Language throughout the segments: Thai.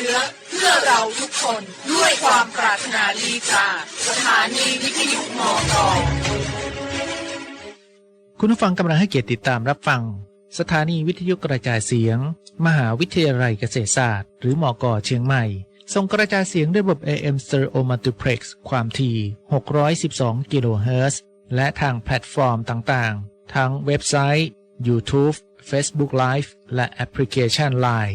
ชื้อเพื่อเราทุกคนด้วยความปรารถนาดีจากสถานีวิทยุมอกอคุณผู้ฟังกำลังให้เกียรติติดตามรับฟัง สถานีวิทยุกระจายเสียง มหาวิทยาลัยเกษตรศาสตร์ หรือมอกอเชียงใหม่ส่งกระจายเสียงด้วยระบบ AM Stereo Multiplex ความถี่ 612 กิโลเฮิรตซ์และทางแพลตฟอร์มต่างๆ ทั้งเว็บไซต์ YouTube Facebook Live และแอปพลิเคชัน Line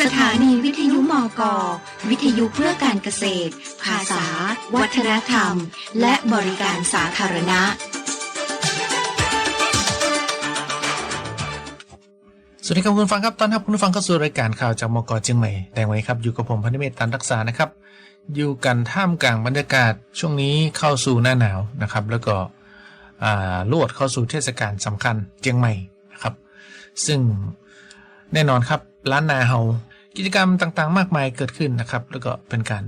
สถานีวิทยุมกวิทยุเพื่อการเกษตร ภาษา วัฒนธรรม และบริการสาธารณะ สวัสดีครับคุณผู้ฟังครับ ตอนรับคุณผู้ฟังเข้าสู่รายการข่าวจากมกเชียงใหม่แต่วันนี้ครับอยู่กับผมพันธเมธตันรักษานะครับ อยู่กันท่ามกลางบรรยากาศช่วงนี้เข้าสู่หน้าหนาวนะครับ แล้วก็ลวดเข้าสู่เทศกาลสำคัญเชียงใหม่นะครับ ซึ่งแน่นอนครับร้านนาเฮา กิจกรรมต่างๆ มากมายเกิดขึ้นนะครับ แล้วก็เป็นการ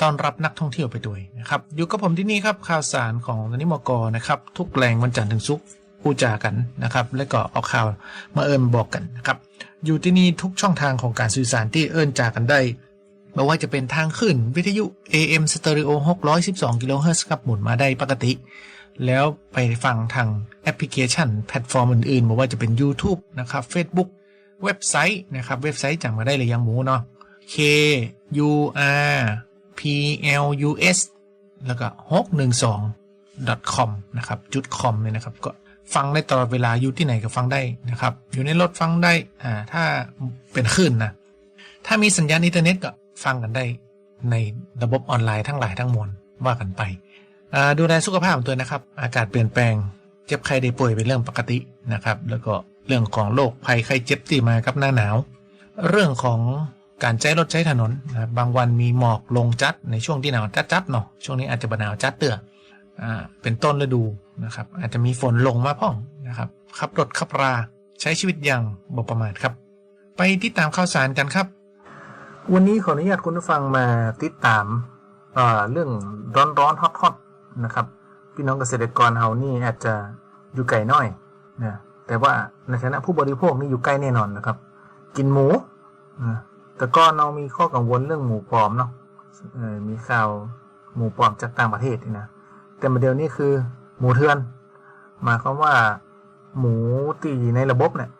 ต้อนรับนักท่องเที่ยวไปด้วยนะครับ อยู่กับผมที่นี่ครับข่าวสารของนนิมกนะครับ ทุกแรงวันจันทร์ถึงศุกร์พูดจากันนะครับ แล้วก็เออกข่าวมาเอิญบอกกันนะครับ อยู่ที่นี่ทุกช่องทางของการสื่อสารที่เอิญจากันได้ไม่ว่าจะเป็นทางขึ้นวิทยุ AM Stereo 612กิโลเฮิรตซ์ครับหมุนมาได้ปกติ แล้วไปฟังทางแอปพลิเคชันแพลตฟอร์มอื่นๆไม่ว่าจะเป็น YouTube นะครับ Facebook เว็บไซต์นะครับ เว็บไซต์จำมาได้เลยยังหมูเนาะ K U R P L U S แล้วก็ 612 com นะครับจุด com เลยนะครับ ก็ฟังได้ตลอดเวลาอยู่ที่ไหนก็ฟังได้นะครับ อยู่ในรถฟังได้ อ่า ถ้าเป็นคลื่นนะ ถ้ามีสัญญาณอินเทอร์เน็ตก็ฟังกันได้ในระบบออนไลน์ทั้งหลายทั้งมวลว่ากันไปอ่าดูแลสุขภาพของตัวนะครับ อากาศเปลี่ยนแปลง เจ็บไข้ได้ป่วยเป็นเรื่องปกตินะครับ แล้วก็ เรื่องของโรคภัยไข้เจ็บที่มากับหน้าหนาว เรื่องของการใช้รถใช้ถนนนะครับบางวันมีหมอกลงจัดในช่วงที่หนาวจัดๆเนาะช่วงนี้อาจจะบหนาวจัดเตืออ่าเป็นต้นฤดูนะครับ อาจจะมีฝนลงมาพ่องนะครับขับรถขับราใช้ชีวิตอย่างบประมาทครับ ไปติดตามข่าวสารกันครับ วันนี้ขออนุญาตคุณผู้ฟังมาติดตามเอ่อเรื่องร้อนร้อนฮอตฮอตนะครับ พี่น้องเกษตรกรเฮานี่อาจจะอยู่ไกลน้อยนะ แต่ว่าในฐานะผู้บริโภคนี่อยู่ใกล้แน่นอนนะครับ กินหมูนะแต่ก็เรามีข้อกังวลเรื่องหมูปลอมเนาะมีข่าวหมูปลอมจากต่างประเทศนี่นะแต่ประเดี๋ยวนี้คือหมูเถื่อนหมายความว่าหมูตีในระบบเนี่ย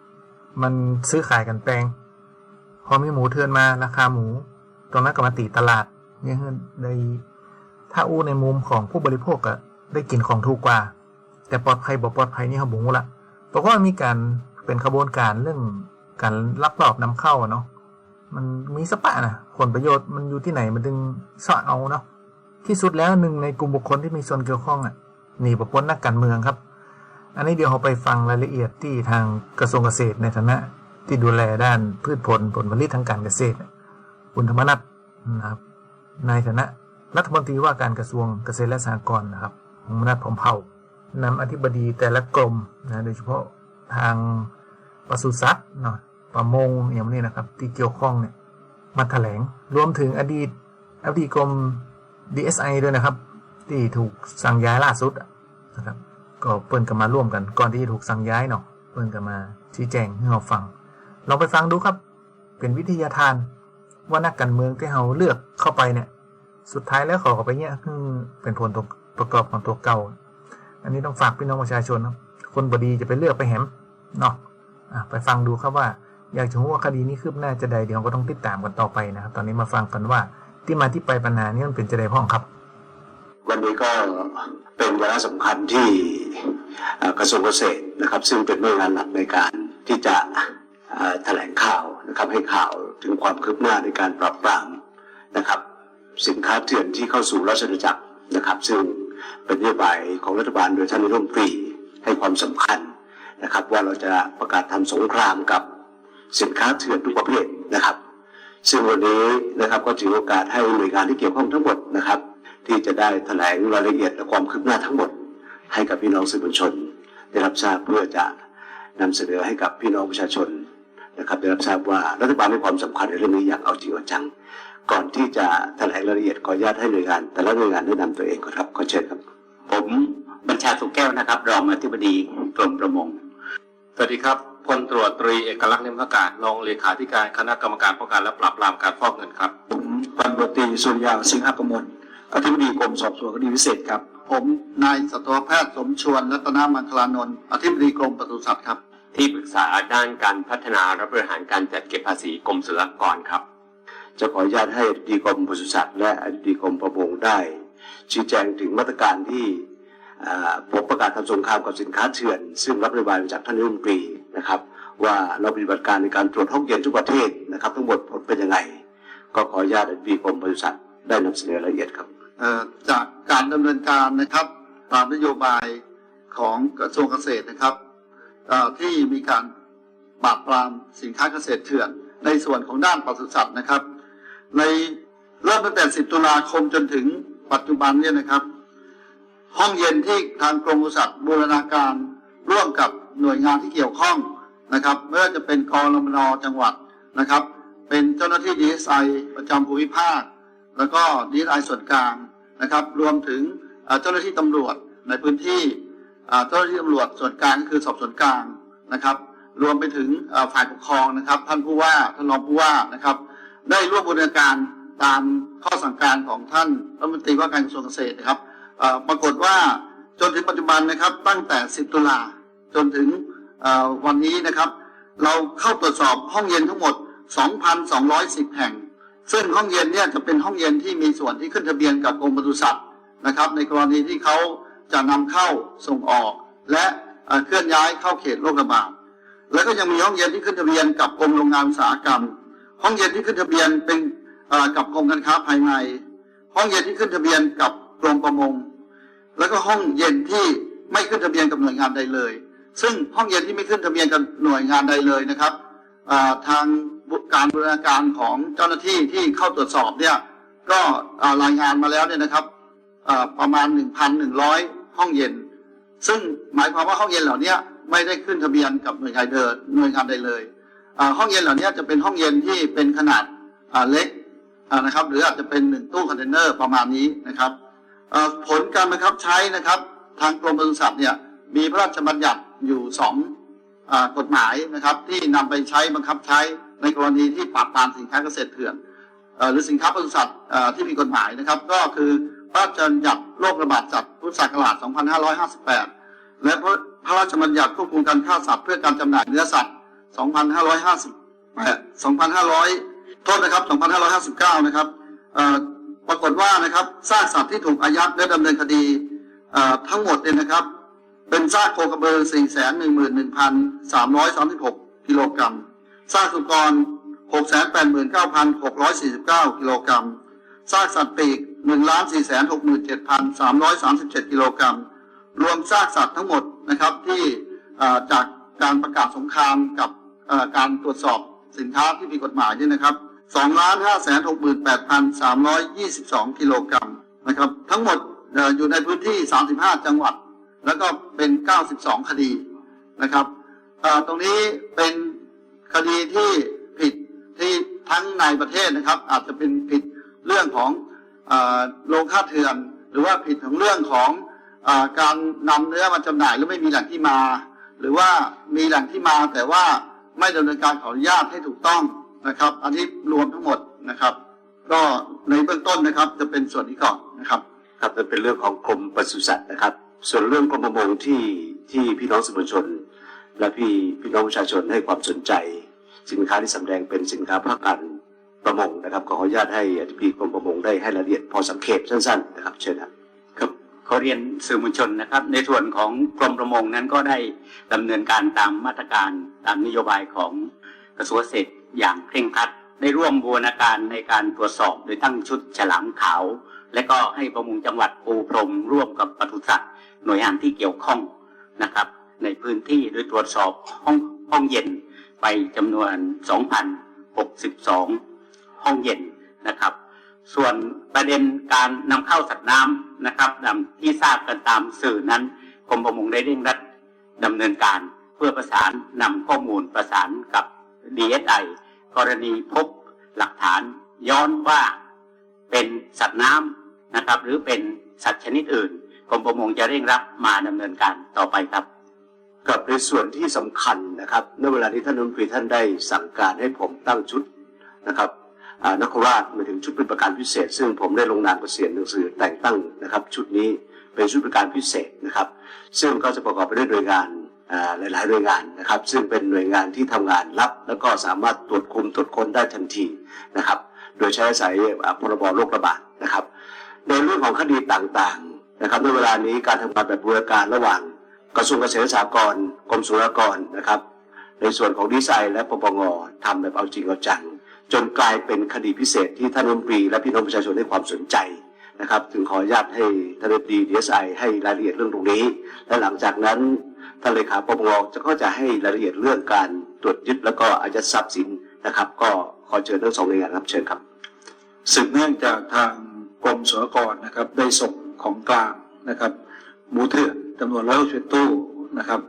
มันซื้อขายกันแปลง พอมีหมูเถื่อนมาราคาหมู ตรงนั้นก็มาตีตลาดเนี่ยได้ถ้าอู้ในมุมของผู้บริโภคก็ได้กินของถูกกว่า แต่ปลอดภัยบ่ปลอดภัยนี่เขาบุงละ เพราะว่ามีการเป็นขบวนการเรื่องการลักลอบนำเข้าเนาะมันมีสปะนะผลประโยชน์มันอยู่ที่ไหนมันดึงสะเอาเนาะที่สุดแล้วหนึ่งในกลุ่มบุคคลที่มีส่วนเกี่ยวข้องอะหนีประพ้นนักการเมืองครับ อันนี้เดี๋ยวเราไปฟังรายละเอียดที่ทางกระทรวงเกษตรในฐานะ ที่ดูแลด้านพืชผลผลผลิตทางการเกษตรคุณธรรมนัฐนะครับในฐานะรัฐมนตรีว่าการกระทรวงเกษตรและสหกรณ์นะครับคุณธรรมนัฐพรมเผ่า นำอธิบดีแต่ละกรมนะโดยเฉพาะทางปศุสัตว์เนาะประมงอย่างนี้นะครับ ที่เกี่ยวข้องเนี่ยมาแถลงรวมถึงอดีตอดีกรม DSI ด้วยนะครับ ที่ถูกสั่งย้ายล่าสุดนะครับก็เปิ้นกันมาร่วมกันก่อนที่จะถูกสั่งย้ายเนาะเปิ้นกันมาชี้แจงให้เราฟังลองไปฟังดูครับ เป็นวิทยาทานว่านักการเมืองที่เราเลือกเข้าไปเนี่ย สุดท้ายแล้วขอเข้าไปเนี่ยคือเป็นผลตัวประกอบของตัวเก่า อันนี้ต้องฝากพี่น้องประชาชนครับคนบดีจะไปเลือกไปแหมเนาะอะไปฟังดูครับว่า อยากจะรู้ว่าคดีนี้คืบหน้าจะใดเดี๋ยวก็ต้องติดตามกันต่อไปนะครับตอนนี้มาฟังกันว่าที่มาที่ไปปัญหานี้มันเป็นจะใดพ้องครับ วันนี้ก็เป็นวาระสำคัญที่กระทรวงเกษตรนะครับ ซึ่งเป็นหน่วยงานหลักในการที่จะแถลงข่าวนะครับให้ข่าวถึงความคืบหน้าในการปราบปรามนะครับ สินค้าเถื่อนที่เข้าสู่ราชอาณาจักรนะครับ ซึ่ง เป็นนโยบายของรัฐบาลโดยท่านนายกรัฐมนตรีให้ความสำคัญนะครับ ว่าเราจะประกาศทำสงครามกับสินค้าเถื่อนทุกประเภทนะครับ ซึ่งวันนี้นะครับก็ถือโอกาสให้หน่วยงานที่เกี่ยวข้องทั้งหมดนะครับ ที่จะได้แถลงรายละเอียดและความคืบหน้าทั้งหมด ให้กับพี่น้องสื่อมวลชน ได้รับทราบเพื่อจะนำเสนอให้กับพี่น้องประชาชน นะครับได้รับทราบว่ารัฐบาลให้ความสำคัญในเรื่องนี้อย่างเอาจริงเอาจัง ก่อนที่จะแถลงรายละเอียดขออนุญาตให้หน่วยงาน แต่ละหน่วยงานแนะนำตัวเองก่อนครับขอเชิญครับ ผมบัญชาสุขแก้วนะครับ รองอธิบดีกรมประมงสวัสดีครับพลตรวจตรีเอกลักษณ์นิมพกาศรองเลขาธิการคณะกรรมการป้องกันและปราบปรามการฟอกเงินครับผมพันตำรวจตรีสุริยาสิงหกมลอธิบดีกรมสอบสวนคดีพิเศษครับ ผมนายสัตวแพทย์สมชวนรัตนามังคลานนท์อธิบดีกรมปศุสัตว์ครับ ที่ปรึกษาด้านการพัฒนาและบริหารการจัดเก็บภาษีกรมศุลกากรครับ จะขออนุญาตให้อธิบดีกรมปศุสัตว์และอธิบดีกรมประมงได้ ชี้แจงถึงมาตรการที่ผมประกาศทำสงครามกับสินค้าเถื่อน ซึ่งรับนโยบายมาจากท่านรัฐมนตรีนะครับ ว่าเราปฏิบัติการในการตรวจห้องเย็นทุกประเทศนะครับ ทั้งหมดผลเป็นยังไง ก็ขออนุญาตอธิบดีกรมปศุสัตว์ได้นำเสนอรายละเอียดครับจากการดำเนินการนะครับ ตามนโยบายของกระทรวงเกษตรนะครับ ที่มีการปราบปรามสินค้าเกษตรเถื่อน ในส่วนของด้านปศุสัตว์นะครับ ในเริ่มตั้งแต่ 10 ตุลาคมจนถึงปัจจุบันเนี่ยนะครับ ห้องเย็นที่ทางกรมปศุสัตว์บูรณาการร่วมกับหน่วยงานที่เกี่ยวข้องนะครับไม่ว่าจะเป็นกรมนจังหวัดนะครับ เป็นเจ้าหน้าที่ดีไซประจำภูมิภาค แล้วก็ดีไอส่วนกลางนะครับ รวมถึงเอ่อเจ้าหน้าที่ตำรวจในพื้นที่ เจ้าหน้าที่ตำรวจส่วนกลางก็คือสอบสวนกลางนะครับ รวมไปถึงฝ่ายปกครองนะครับ ท่านผู้ว่าท่านรองผู้ว่านะครับ ได้ร่วมบูรณาการตามข้อสั่งการของท่านรัฐมนตรีว่าการกระทรวงเกษตรนะครับปรากฏว่าจนถึงปัจจุบันนะครับตั้งแต่ 10 ตุลาจนถึงวันนี้นะครับ เราเข้าตรวจสอบห้องเย็นทั้งหมด 2,210 แห่ง ซึ่งห้องเย็นเนี่ยจะเป็นห้องเย็นที่มีส่วนที่ขึ้นทะเบียนกับกรมปศุสัตว์นะครับ ในกรณีที่เขา จะนำเข้าส่งออก และเคลื่อนย้ายเข้าเขตโรคระบาดแล้วก็ยังมีห้องเย็นที่ขึ้นทะเบียนกับกรมโรงงานอุตสาหกรรม ห้องเย็นที่ขึ้นทะเบียนเป็นกับกรมการค้าภายใน ห้องเย็นที่ขึ้นทะเบียนกับกรมประมง แล้วก็ห้องเย็นที่ไม่ขึ้นทะเบียนกับหน่วยงานใดเลย ซึ่งห้องเย็นที่ไม่ขึ้นทะเบียนกับหน่วยงานใดเลยนะครับทางการบริหารการของเจ้าหน้าที่ที่เข้าตรวจสอบเนี่ยก็รายงานมาแล้วเนี่ยนะครับประมาณ 1,100 ห้องเย็น ซึ่งหมายความว่าห้องเย็นเหล่านี้ไม่ได้ขึ้นทะเบียนกับหน่วยงานเดินหน่วยงานใดเลยห้องเย็นเหล่านี้จะเป็นห้องเย็นที่เป็นขนาดเล็กนะครับ หรืออาจจะเป็นหนึ่งตู้คอนเทนเนอร์ประมาณนี้นะครับผลการบังคับใช้นะครับ ทางกรมปศุสัตว์เนี่ยมีพระราชบัญญัติอยู่สองกฎหมายนะครับ ที่นำไปใช้บังคับใช้ในกรณีที่ปราบปรามสินค้าเกษตรเถื่อนหรือสินค้าปศุสัตว์ที่มีกฎหมายนะครับ ก็คือ พระราชบัญญัติโรคระบาดสัตว์พุทธศักราช 2558 และพระราชบัญญัติควบคุมการฆ่าสัตว์เพื่อการจำหน่ายเนื้อสัตว์ 2558 2,500 โทษนะครับ 2,559 นะครับปรากฏว่านะครับซากสัตว์ที่ถูกอายัดและดำเนินคดีทั้งหมดเนี่ยนะครับ เป็นซากโคกระเบือ411,336 กิโลกรัมซากสุกร 689,649 กิโลกรัมซากสัตว์ปีก 1,467,337กิโลกรัม รวมซากสัตว์ทั้งหมดนะครับที่จากการประกาศสงครามกับการตรวจสอบสินค้าที่ผิดกฎหมายนี่นะครับ2,568,322กิโลกรัมนะครับ ทั้งหมดอยู่ในพื้นที่35จังหวัด แล้วก็เป็น92คดีนะครับตรงนี้เป็นคดีที่ผิดที่ทั้งในประเทศนะครับ อาจจะเป็นผิดเรื่องของ โรงฆ่าเถื่อน หรือว่าผิดของเรื่องของอการนำเนื้อมาจำหน่ายหรือไม่มีแหล่งที่มา หรือว่ามีแหล่งที่มาแต่ว่าไม่ดำเนินการขออนุญาตให้ถูกต้องนะครับ อันนี้รวมทั้งหมดนะครับ ก็ในเบื้องต้นนะครับจะเป็นส่วนนี้ก่อนนะครับครับนั่นเป็นเรื่องของกรมปศุสัตว์นะครับ ส่วนเรื่องกรมประมงที่ที่พี่น้องสื่อมวลชน และพี่พี่น้องประชาชนให้ความสนใจ สินค้าที่สำแดงเป็นสินค้าภาคการ ประมงนะครับขออนุญาตให้อธิบดีกรมประมงได้ให้รายละเอียดพอสังเขปสั้นๆนะครับเชิญครับครับขอเรียนสื่อมวลชนนะครับ ในส่วนของกรมประมงนั้นก็ได้ดำเนินการตามมาตรการตามนโยบายของกระทรวงเกษตรอย่างเคร่งครัด ได้ร่วมบูรณาการในการตรวจสอบโดยตั้งชุดฉลามขาว และก็ให้ประมงจังหวัดปูพรมร่วมกับปศุสัตว์หน่วยงานที่เกี่ยวข้องนะครับ ในพื้นที่โดยตรวจสอบห้องห้องเย็นไปจำนวน 2,062 ห้องเย็นนะครับ ส่วนประเด็นการนำเข้าสัตว์น้ำนะครับดังที่ทราบกันตามสื่อนั้นกรมประมงได้เร่งรัดดำเนินการเพื่อประสานนำข้อมูลประสานกับ DSI กรณีพบหลักฐานย้อนว่าเป็นสัตว์น้ำนะครับ หรือเป็นสัตว์ชนิดอื่นกรมประมงจะเร่งรัดมาดำเนินการต่อไปครับ กับในส่วนที่สำคัญนะครับในเวลาที่ท่านรัฐมนตรีท่านได้สั่งการให้ผมตั้งชุดนะครับ นครราชมาถึงชุดเป็นประการพิเศษ ซึ่งผมได้ลงนามเกษียณหนังสือแต่งตั้งนะครับ ชุดนี้เป็นชุดเป็นการพิเศษนะครับ ซึ่งก็จะประกอบไปด้วยหน่วยงานอ่าหลายๆหน่วยงานนะครับ ซึ่งเป็นหน่วยงานที่ทำงานรับ แล้วก็สามารถตรวจคุมตรวจค้นได้ทันทีนะครับ โดยใช้อายพรบโรคระบาดนะครับ ในเรื่องของคดีต่างๆนะครับในเวลานี้การทำงานแบบบูรการระหว่าง กระทรวงเกษตรและสหกรณ์กรมศุลกากรนะครับ ในส่วนของดีไซน์และปปงทำแบบเอาจริงเอาจัง จนกลายเป็นคดีพิเศษที่ท่านรัฐมนตรีและพี่น้องประชาชนให้ความสนใจนะครับถึงขออนุญาตให้ท่านรัฐมนตรีดีไซน์ให้รายละเอียดเรื่องตรงนี้ และหลังจากนั้นท่านเลขาปปงจะก็จะให้รายละเอียดเรื่องการตรวจยึดแล้วก็อายัดทรัพย์สินนะครับ ก็ขอเชิญทั้งสองหน่วยงานครับเชิญครับสืบเนื่องจากทางกรมศุลกรนะครับได้ส่งของกลางนะครับหมูเถื่อนจำนวนร้อยหกสิบตู้นะครับ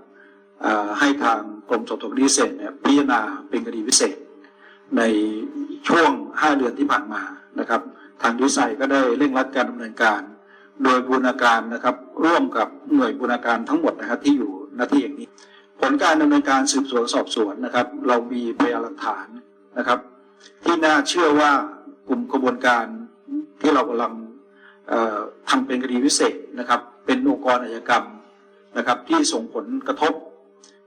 ให้ทางกรมสอบสวนคดีพิเศษเนี่ยพิจารณาเป็นคดีพิเศษ ในช่วง 5 เดือนที่ผ่านมานะครับ ทางดีไซน์ก็ได้เร่งรัดการดำเนินการ โดยบูรณาการนะครับ ร่วมกับหน่วยบูรณาการทั้งหมดนะครับที่อยู่หน้าที่อย่างนี้ ผลการดำเนินการสืบสวนสอบสวนนะครับ เรามีพยานหลักฐานนะครับ ที่น่าเชื่อว่ากลุ่มกระบวนการที่เรากำลังเอ่อทำเป็นคดีพิเศษนะครับ เป็นองค์กรอาชญากรรมนะครับ ที่ส่งผลกระทบ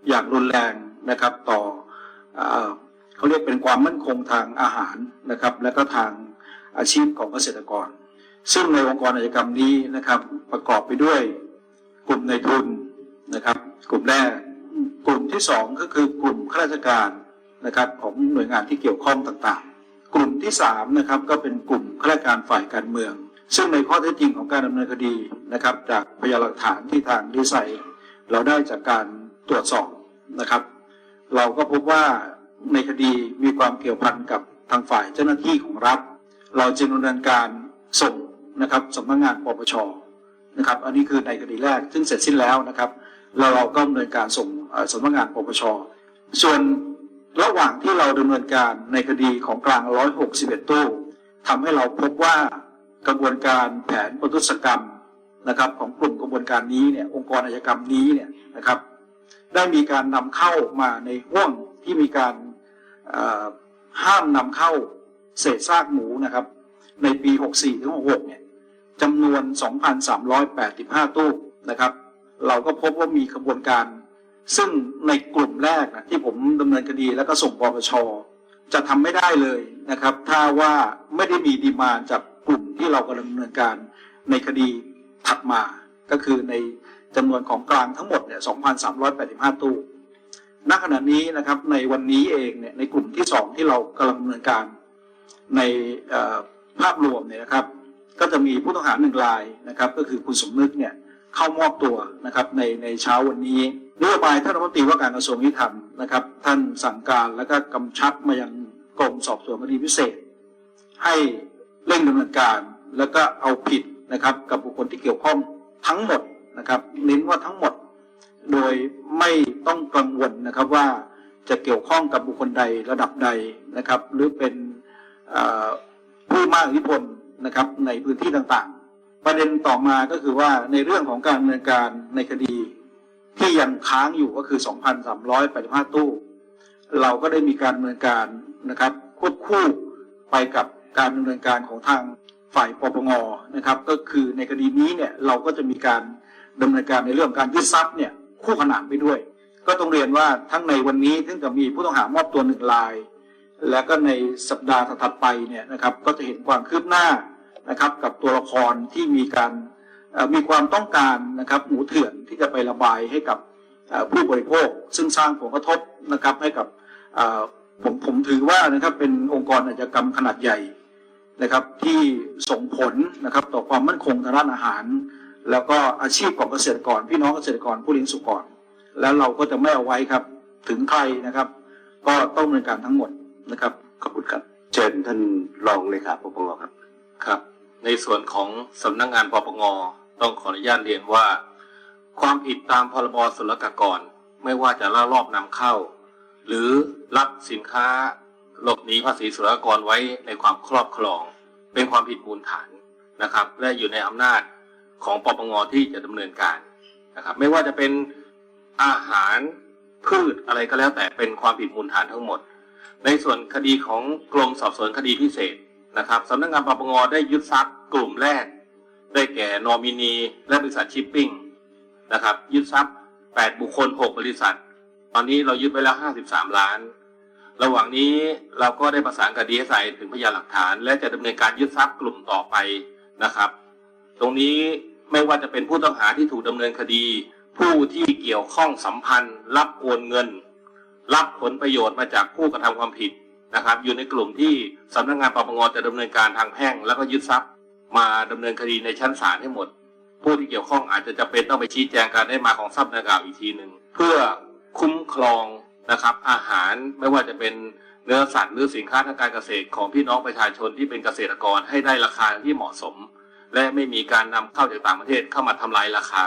อย่างรุนแรงนะครับต่อ เขาเรียกเป็นความมั่นคงทางอาหารนะครับ และก็ทางอาชีพของเกษตรกร ซึ่งในองค์กรอาชญากรรมนี้นะครับ ประกอบไปด้วยกลุ่มในทุนนะครับ กลุ่มแรก กลุ่มที่สองก็คือกลุ่มข้าราชการนะครับของหน่วยงานที่เกี่ยวข้องต่างๆ กลุ่มที่สามนะครับก็เป็นกลุ่มข้าราชการฝ่ายการเมือง ซึ่งในข้อเท็จจริงของการดำเนินคดีนะครับ จากพยานหลักฐานที่ทางดีไซน์เราได้จากการตรวจสอบนะครับ เราก็พบว่า ในคดีมีความเกี่ยวพันกับทางฝ่ายเจ้าหน้าที่ของรัฐ เราจึงดำเนินการส่งนะครับสำนักงานปปชนะครับ อันนี้คือในคดีแรกซึ่งเสร็จสิ้นแล้วนะครับแล้วเราก็ดำเนินการส่งสำนักงานปปชส่วนระหว่างที่เราดำเนินการในคดีของกลาง 161 ตู้ทำให้เราพบว่ากระบวนการแผนประทุษกรรมนะครับ ของกลุ่มกระบวนการนี้เนี่ยองค์กรอาชญากรรมนี้เนี่ยนะครับ ได้มีการนำเข้ามาในห่วงที่มีการ ห้ามนำเข้าเศษซากหมูนะครับ ในปี 64ถึง66เนี่ยจำนวน 2,385 ตู้นะครับ เราก็พบว่ามีขบวนการ ซึ่งในกลุ่มแรกนะที่ผมดำเนินคดีแล้วก็ส่งปปชจะทำไม่ได้เลยนะครับ ถ้าว่าไม่ได้มีดีมานจากกลุ่มที่เรากำลังดำเนินการในคดีถัดมาก็คือในจำนวนของกลางทั้งหมดเนี่ย 2,385 ตู้ ณขณะนี้นะครับในวันนี้เองเนี่ยในกลุ่มที่สองที่เรากำลังดำเนินการในภาพรวมเนี่ยนะครับ ก็จะมีผู้ต้องหาหนึ่งรายนะครับ ก็คือคุณสมนึกเนี่ยเข้ามอบตัวนะครับในในเช้าวันนี้นโยบายท่านรัฐมนตรีว่าการกระทรวงยุติธรรมนะครับ ท่านสั่งการแล้วก็กำชับมายังกรมสอบสวนคดีพิเศษ ให้เร่งดำเนินการแล้วก็เอาผิดนะครับกับบุคคลที่เกี่ยวข้องทั้งหมดนะครับเน้นว่าทั้งหมด โดยไม่ต้องกังวลนะครับว่าจะเกี่ยวข้องกับบุคคลใดระดับใดนะครับ หรือเป็นผู้มากอิทธิพลนะครับในพื้นที่ต่างๆ ประเด็นต่อมาก็คือว่าในเรื่องของการดำเนินการในคดีที่ยังค้างอยู่ก็คือ 2,385 ตู้ เราก็ได้มีการดำเนินการนะครับควบคู่ไปกับการดำเนินการของทางฝ่ายปปงนะครับ ก็คือในคดีนี้เนี่ยเราก็จะมีการดำเนินการในเรื่องการยึดทรัพย์เนี่ย คู่ขนานไปด้วย ก็ต้องเรียนว่าทั้งในวันนี้ซึ่งจะมีผู้ต้องหามอบตัวหนึ่งราย และก็ในสัปดาห์ถัดไปเนี่ยนะครับก็จะเห็นความคืบหน้านะครับกับตัวละครที่มีการมีความต้องการนะครับหมูเถื่อนที่จะไประบายให้กับผู้บริโภค ซึ่งสร้างผลกระทบนะครับให้กับผมผมถือว่านะครับเป็นองค์กรอาชญากรรมขนาดใหญ่นะครับที่ส่งผลนะครับต่อความมั่นคงทางด้านอาหาร แล้วก็อาชีพของเกษตรกร พี่น้องเกษตรกรผู้เลี้ยงสุกร แล้วเราก็จะไม่เอาไว้ครับ ถึงใครนะครับ ก็ต้องดำเนินการทั้งหมดนะครับขอบคุณครับเชิญท่านรองเลขาปปงครับครับ ในส่วนของสำนักงงานปปงต้องขออนุญาตเรียนว่า ความผิดตามพรบศุลกากร ไม่ว่าจะล่ารอบนำเข้า หรือรับสินค้าหลบหนีภาษีศุลกากรไว้ในความครอบครอง เป็นความผิดมูลฐานนะครับ และอยู่ในอำนาจ ของปปงที่จะดำเนินการนะครับ ไม่ว่าจะเป็นอาหารพืชอะไรก็แล้วแต่เป็นความผิดมูลฐานทั้งหมด ในส่วนคดีของกรมสอบสวนคดีพิเศษนะครับสำนักงานปปงได้ยึดทรัพย์กลุ่มแรก ได้แก่นอมินีและบริษัทชิปปิ้งนะครับยึดทรัพย์ 8 บุคคล 6 บริษัท ตอนนี้เรายึดไปแล้ว 53 ล้าน ระหว่างนี้เราก็ได้ประสานกับดีเอสไอถึงพยานหลักฐาน และจะดำเนินการยึดทรัพย์กลุ่มต่อไปนะครับ ตรงนี้ ไม่ว่าจะเป็นผู้ต้องหาที่ถูกดำเนินคดี ผู้ที่เกี่ยวข้องสัมพันธ์ รับโอนเงิน รับผลประโยชน์มาจากผู้กระทำความผิดนะครับ อยู่ในกลุ่มที่สำนักงานปปงจะดำเนินการทางแพ่ง แล้วก็ยึดทรัพย์มาดำเนินคดีในชั้นศาลให้หมด ผู้ที่เกี่ยวข้องอาจจะจำเป็นต้องไปชี้แจงการได้มาของทรัพย์ดังกล่าวอีกทีหนึ่งเพื่อคุ้มครองนะครับอาหารไม่ว่าจะเป็นเนื้อสัตว์หรือสินค้าทางการเกษตรของพี่น้องประชาชนที่เป็นเกษตรกรให้ได้ราคาที่เหมาะสม และไม่มีการนำเข้าจากต่างประเทศเข้ามาทำลายราคา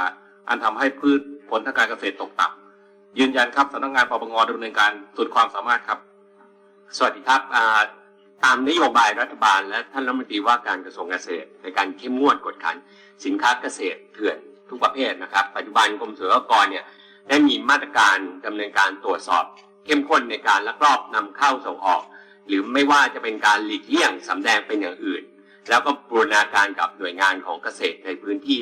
อันทำให้พืชผลทางการเกษตรตกต่ำยืนยันครับสำนักงานปปงดำเนินการสุดความสามารถครับ สวัสดีครับตามนโยบายรัฐบาลและท่านรัฐมนตรีว่าการกระทรวงเกษตร ในการเข้มงวดกดขัน สินค้าเกษตรเถื่อนทุกประเภทนะครับ ปัจจุบันกรมศุลกากรเนี่ยได้มีมาตรการดำเนินการตรวจสอบ เข้มข้นในการลักลอบนำเข้าส่งออก หรือไม่ว่าจะเป็นการหลีกเลี่ยงสำแดงเป็นอย่างอื่น แล้วก็บูรณาการกับหน่วยงานของเกษตรในพื้นที่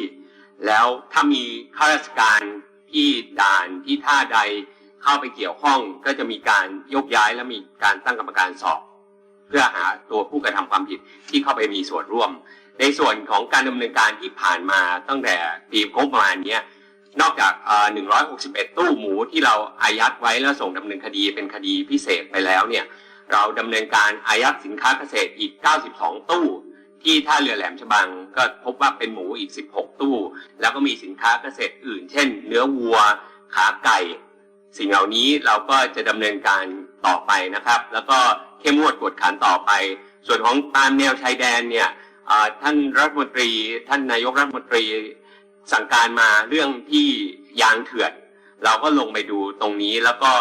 แล้วถ้ามีข้าราชการที่ด่านที่ท่าใดเข้าไปเกี่ยวข้องก็จะมีการยกย้ายและมีการตั้งกรรมการสอบ เพื่อหาตัวผู้กระทำความผิดที่เข้าไปมีส่วนร่วม ในส่วนของการดำเนินการที่ผ่านมาตั้งแต่ปีงบประมาณนี้นอกจากเอ่อ161 ตู้หมูที่เราอายัดไว้แล้วส่งดำเนินคดีเป็นคดีพิเศษไปแล้วเนี่ย เราดำเนินการอายัดสินค้าเกษตรอีก 92 ตู้ ที่ท่าเรือแหลมฉบังก็พบว่าเป็นหมูอีก 16 ตู้ แล้วก็มีสินค้าเกษตรอื่น เช่น เนื้อวัว ขาไก่ สิ่งเหล่านี้เราก็จะดำเนินการต่อไปนะครับ แล้วก็เข้มงวดกวดขันต่อไป ส่วนของตามแนวชายแดนเนี่ยท่านรัฐมนตรี ท่านนายกรัฐมนตรีสั่งการมาเรื่องที่ยางเถื่อน เราก็ลงไปดูตรงนี้แล้วก็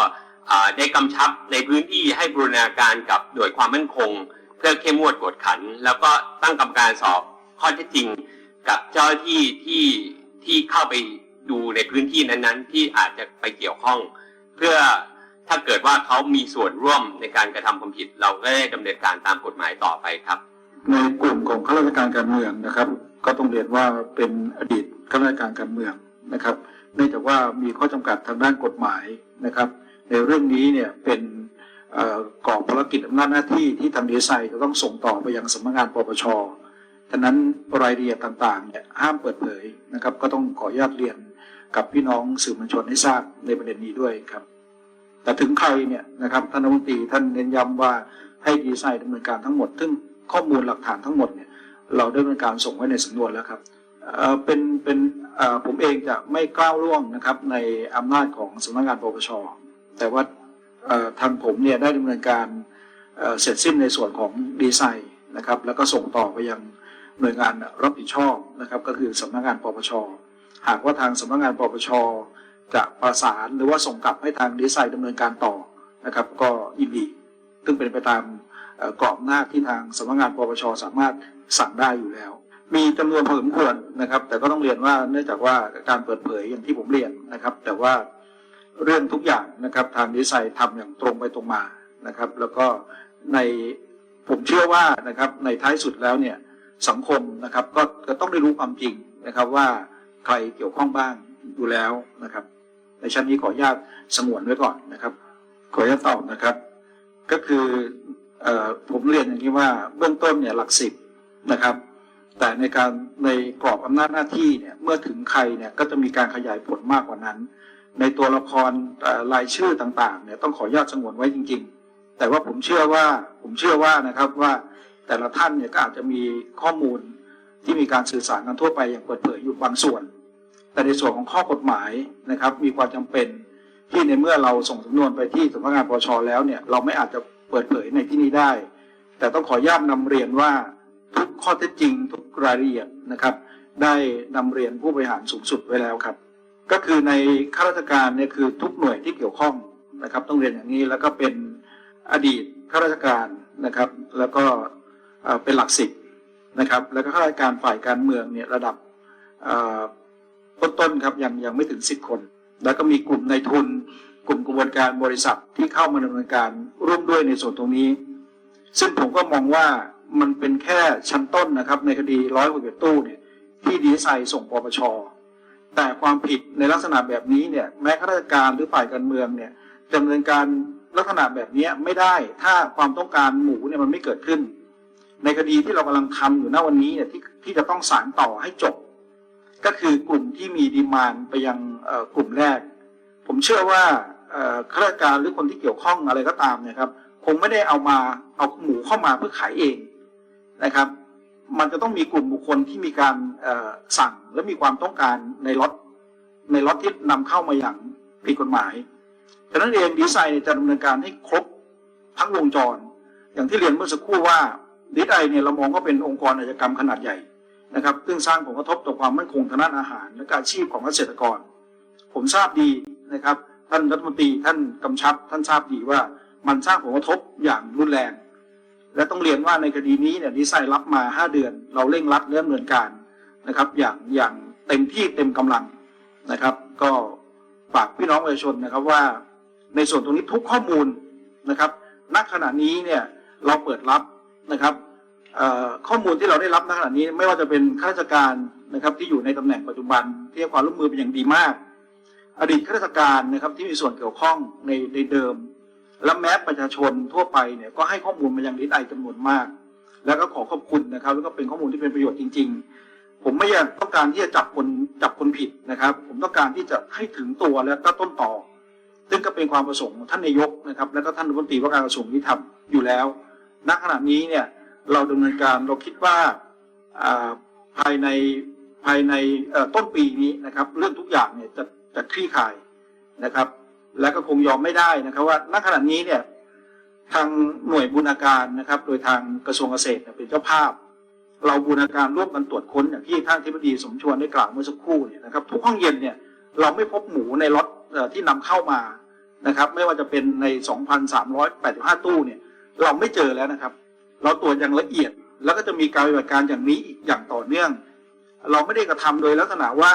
ได้กำชับในพื้นที่ให้บูรณาการกับหน่วยความมั่นคง เพื่อเข้มงวดกวดขัน แล้วก็ตั้งกรรมการสอบข้อเท็จจริง กับเจ้าที่ที่ที่เข้าไปดูในพื้นที่นั้นๆ ที่อาจจะไปเกี่ยวข้อง เพื่อถ้าเกิดว่าเขามีส่วนร่วมในการกระทำความผิด เราก็ได้ดำเนินการตามกฎหมายต่อไปครับ ในกลุ่มของข้าราชการการเมืองนะครับ ก็ต้องเรียนว่าเป็นอดีตข้าราชการการเมืองนะครับ เนื่องจากว่ามีข้อจำกัดทางด้านกฎหมายนะครับ ในเรื่องนี้เนี่ยเป็น กรอบภารกิจอำนาจหน้าที่ที่ทางดีไซน์จะต้องส่งต่อไปยังสำนักงานปปชฉะนั้นรายละเอียดต่างๆเนี่ยห้ามเปิดเผยนะครับ ก็ต้องขออนุญาตเรียนกับพี่น้องสื่อมวลชนให้ทราบในประเด็นนี้ด้วยครับ แต่ถึงใครเนี่ยนะครับท่านรัฐมนตรีท่านเน้นย้ำว่าให้ดีไซน์ดำเนินการทั้งหมด ซึ่งข้อมูลหลักฐานทั้งหมดเนี่ยเราได้ดำเนินการส่งไว้ในสำนวนแล้วครับเป็นเป็นผมเองจะไม่ก้าวล่วงนะครับในอำนาจของสำนักงานปปชแต่ว่า ทางผมเนี่ยได้ดำเนินการเสร็จสิ้นในส่วนของดีไซน์นะครับ แล้วก็ส่งต่อไปยังหน่วยงานรับผิดชอบนะครับ ก็คือสำนักงานปปช หากว่าทางสำนักงานปปช จะประสานหรือว่าส่งกลับให้ทางดีไซน์ดำเนินการต่อนะครับ ก็ยินดีซึ่งเป็นไปตามกรอบหน้าที่ทางสำนักงานปปชสามารถสั่งได้อยู่แล้ว มีจำนวนพอสมควรนะครับ แต่ก็ต้องเรียนว่าเนื่องจากว่าการเปิดเผยอย่างที่ผมเรียนนะครับ แต่ว่า เรื่องทุกอย่างนะครับทางดีไซน์ทำอย่างตรงไปตรงมานะครับ แล้วก็ในผมเชื่อว่านะครับในท้ายสุดแล้วเนี่ยสังคมนะครับก็ก็ต้องได้รู้ความจริงนะครับว่าใครเกี่ยวข้องบ้างอยู่แล้วนะครับ ในชั้นนี้ขออนุญาตสงวนไว้ก่อนนะครับ ขออนุญาตตอบนะครับ ก็คืออผมเรียนอย่างนี้ว่าเบื้องต้นเนี่ยหลักสิบนะครับ แต่ในการในกรอบอำนาจหน้าที่เนี่ยเมื่อถึงใครเนี่ยก็จะมีการขยายผลมากกว่านั้น ในตัวละครรายชื่อต่างๆเนี่ยต้องขออนุญาตสงวนไว้จริง ๆ แต่ว่าผมเชื่อว่าผมเชื่อว่านะครับว่าแต่ละท่านเนี่ยก็อาจจะมีข้อมูลที่มีการสื่อสารกันทั่วไปอย่างเปิดเผยอยู่บางส่วน แต่ในส่วนของข้อกฎหมายนะครับ มีความจำเป็นที่ในเมื่อเราส่งสำนวนไปที่สำนักงานปปชแล้วเนี่ยเราไม่อาจจะเปิดเผยในที่นี้ได้ แต่ต้องขออนุญาตนำเรียนว่าทุกข้อเท็จจริงทุกรายละเอียดนะครับ ได้นำเรียนผู้บริหารสูงสุดไว้แล้วครับ ก็คือในข้าราชการเนี่ยคือทุกหน่วยที่เกี่ยวข้องนะครับ ต้องเรียนอย่างนี้แล้วก็เป็นอดีตข้าราชการนะครับ แล้วก็เป็นหลักสิบนะครับ แล้วก็ข้าราชการฝ่ายการเมืองเนี่ยระดับเอ่อต้นๆครับยังยังไม่ถึงสิบคน แล้วก็มีกลุ่มในทุน กลุ่มกระบวนการบริษัทที่เข้ามาดำเนินการร่วมด้วยในส่วนตรงนี้ ซึ่งผมก็มองว่ามันเป็นแค่ชั้นต้นนะครับ ในคดีร้อยหกสิบตู้เนี่ยที่ดีไซน์ส่งปปช แต่ความผิดในลักษณะแบบนี้เนี่ยแม้ข้าราชการหรือฝ่ายการเมืองเนี่ยดำเนินการลักษณะแบบนี้ไม่ได้ถ้าความต้องการหมูเนี่ยมันไม่เกิดขึ้น ในคดีที่เรากำลังทำอยู่ณวันนี้เนี่ยที่ที่จะต้องสารต่อให้จบ ก็คือกลุ่มที่มีดีมานไปยังกลุ่มแรก ผมเชื่อว่าข้าราชการหรือคนที่เกี่ยวข้องอะไรก็ตามเนะครับ คงไม่ได้เอามาเอาหมูเข้ามาเพื่อขายเองนะครับ มันจะต้องมีกลุ่มบุคคลที่มีการสั่งและมีความต้องการในรถในรถที่นำเข้ามาอย่างผิดกฎหมายฉะนั้นเองดีไซน์จะดำเนินการให้ครบทั้งวงจร อย่างที่เรียนเมื่อสักครู่ว่าดีไซน์เนี่ยเรามองว่าเป็นองค์กรอาชญากรรมขนาดใหญ่นะครับ ซึ่งสร้างผลกระทบต่อความมั่นคงทางด้านอาหาร และการอาชีพของเกษตรกร ผมทราบดีนะครับ ท่านรัฐมนตรีท่านกำชับ ท่านทราบดีว่ามันสร้างผลกระทบอย่างรุนแรง และต้องเรียนว่าในคดีนี้เนี่ยดีไซน์รับมา 5 เดือน เราเร่งรัดเรื่องดำเนินการนะครับ อย่างอย่างเต็มที่เต็มกำลังนะครับ ก็ฝากพี่น้องประชาชนนะครับว่า ในส่วนตรงนี้ทุกข้อมูลนะครับณขณะนี้เนี่ยเราเปิดรับนะครับข้อมูลที่เราได้รับณขณะนี้ไม่ว่าจะเป็นข้าราชการนะครับที่อยู่ในตำแหน่งปัจจุบันที่ให้ความร่วมมือเป็นอย่างดีมาก อดีตข้าราชการนะครับที่มีส่วนเกี่ยวข้องในในเดิม และแม้ประชาชนทั่วไปเนี่ยก็ให้ข้อมูลมายังดีไอจำนวนมาก แล้วก็ขอขอบคุณนะครับ แล้วก็เป็นข้อมูลที่เป็นประโยชน์จริง ๆ ผมไม่อยากต้องการที่จะจับคนจับคนผิดนะครับ ผมต้องการที่จะให้ถึงตัวและก็ต้นต่อ ซึ่งก็เป็นความประสงค์ท่านนายกนะครับ แล้วก็ท่านรัฐมนตรีว่าการกระทรวงยุติธรรมอยู่แล้วณขณะนี้เนี่ยเราดำเนินการเราคิดว่าภายในภายในต้นปีนี้นะครับ เรื่องทุกอย่างเนี่ยจะจะคลี่คลายนะครับ และก็คงยอมไม่ได้นะครับ ว่าณขณะนี้เนี่ยทางหน่วยบูรณาการนะครับ โดยทางกระทรวงเกษตรเป็นเจ้าภาพ เราบูรณาการร่วมกันตรวจค้นอย่างที่ท่านทิบดีสมชวนได้กล่าวเมื่อสักครู่เนี่ยนะครับ ทุกห้องเย็นเนี่ยเราไม่พบหมูในรถเอ่อที่นำเข้ามานะครับ ไม่ว่าจะเป็นใน 2,385 ตู้เนี่ย เราไม่เจอแล้วนะครับ เราตรวจอย่างละเอียด แล้วก็จะมีการปฏิบัติการอย่างนี้อีกอย่างต่อเนื่อง เราไม่ได้กระทำโดยลักษณะว่า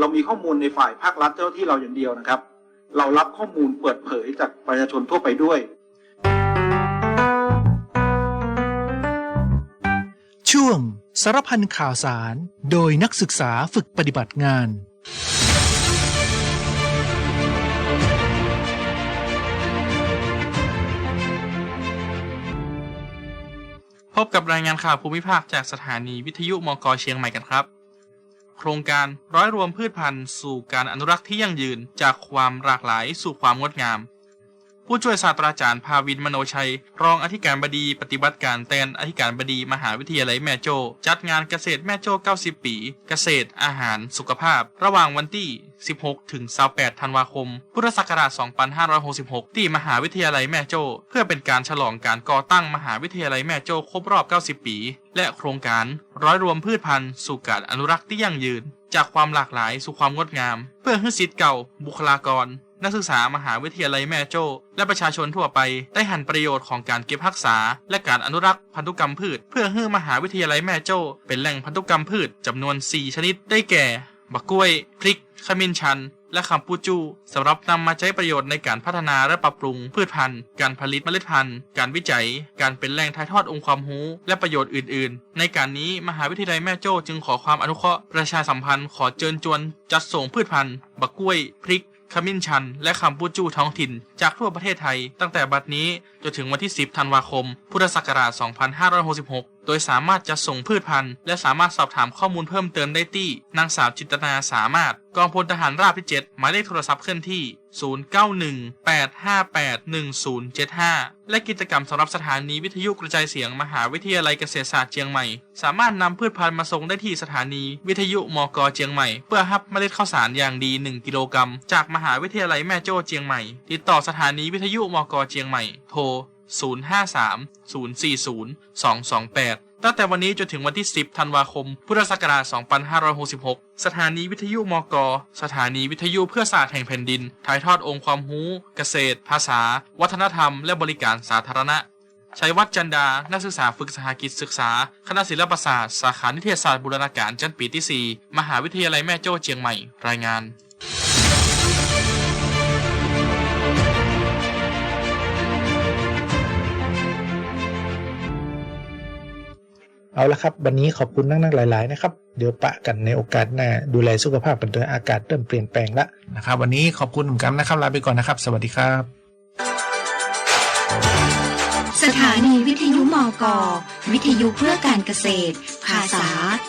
เรามีข้อมูลในฝ่ายภาครัฐเจ้าที่เราอย่างเดียวนะครับ เรารับข้อมูลเปิดเผยจากประชาชนทั่วไปด้วย ช่วงสารพันข่าวสาร โดยนักศึกษาฝึกปฏิบัติงาน พบกับรายงานข่าวภูมิภาคจากสถานีวิทยุมกเชียงใหม่กันครับ โครงการร้อยรวมพืชพันธุ์สู่การอนุรักษ์ที่ยั่งยืน จากความหลากหลายสู่ความงดงาม ผู้ช่วยศาสตราจารย์ภาวินมโนชัย รองอธิการบดีปฏิบัติการแทนอธิการบดีมหาวิทยาลัยแม่โจ้จัดงานเกษตรแม่โจ้90 ปี เกษตร อาหาร สุขภาพ ระหว่างวันที่ 16 ถึง 28 ธันวาคม พุทธศักราช 2566 ที่มหาวิทยาลัยแม่โจ้เพื่อเป็นการฉลองการก่อตั้งมหาวิทยาลัยแม่โจ้ครบรอบ 90 ปี และโครงการร้อยรวมพืชพันธุ์สู่การอนุรักษ์ที่ยั่งยืน จากความหลากหลายสู่ความงดงาม เพื่อให้สิทธิ์เก่า บุคลากร นักศึกษามหาวิทยาลัยแม่โจ้และประชาชนทั่วไปได้หันประโยชน์ของการเก็บรักษา และการอนุรักษ์พันธุกรรมพืช เพื่อให้มหาวิทยาลัยแม่โจ้เป็นแหล่งพันธุกรรมพืชจำนวน 4 ชนิดได้แก่ บักกล้วย พริก ขมิ้นชัน และคำปูจูสำหรับนำมาใช้ประโยชน์ในการพัฒนาและปรับปรุงพืชพันธุ์ การผลิตเมล็ดพันธุ์ การวิจัย การเป็นแหล่งถ่ายทอดองค์ความรู้และประโยชน์อื่น ๆ ในการนี้มหาวิทยาลัยแม่โจ้จึงขอความอนุเคราะห์ประชาสัมพันธ์ขอเชิญชวน จัดส่งพืชพันธุ์ บักกล้วย พริก ขมิ้นชัน และคำพูดจูท้องถิ่น จากทั่วประเทศไทย ตั้งแต่บัดนี้จนถึงวันที่ 10 ธันวาคม พุทธศักราช 2566 โดยสามารถจัดส่งพืชพันธุ์ และสามารถสอบถามข้อมูลเพิ่มเติมได้ที่ นางสาวจิตนาสามารถ กองพลทหารราบที่ 7 หมายเลขโทรศัพท์เคลื่อนที่ 0918581075 และกิจกรรมสำหรับสถานีวิทยุกระจายเสียงมหาวิทยาลัยเกษตรศาสตร์เชียงใหม่ สามารถนำพืชพันธุ์มาส่งได้ที่สถานีวิทยุมกเชียงใหม่ เพื่อรับเมล็ดข้าวสารอย่างดี 1 กิโลกรัมจากมหาวิทยาลัยแม่โจ้เชียงใหม่ ติดต่อสถานีวิทยุมกเชียงใหม่ โทร 053 040 228 ตั้งแต่วันนี้จนถึงวันที่ 10 ธันวาคม พุทธศักราช 2566 สถานีวิทยุมก สถานีวิทยุเพื่อศาสตร์แห่งแผ่นดิน ถ่ายทอดองค์ความรู้ เกษตร ภาษา วัฒนธรรม และบริการสาธารณะชัยวัฒน์จันดา นักศึกษาฝึกสหกิจศึกษา คณะศิลปศาสตร์ สาขานิเทศศาสตร์บูรณาการ ชั้นปีที่ 4 มหาวิทยาลัยแม่โจ้เชียงใหม่ รายงาน เอาละครับ วันนี้ขอบคุณนักๆหลาย ๆ นะครับ เดี๋ยวปะกันในโอกาสหน้าดูแลสุขภาพกันด้วยอากาศเริ่มเปลี่ยนแปลงละนะครับ วันนี้ขอบคุณผมกัมนะครับลาไปก่อนนะครับ สวัสดีครับ สถานีวิทยุมก วิทยุเพื่อการเกษตร ภาษา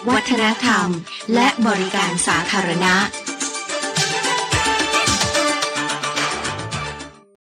วัฒนธรรม และบริการสาธารณะ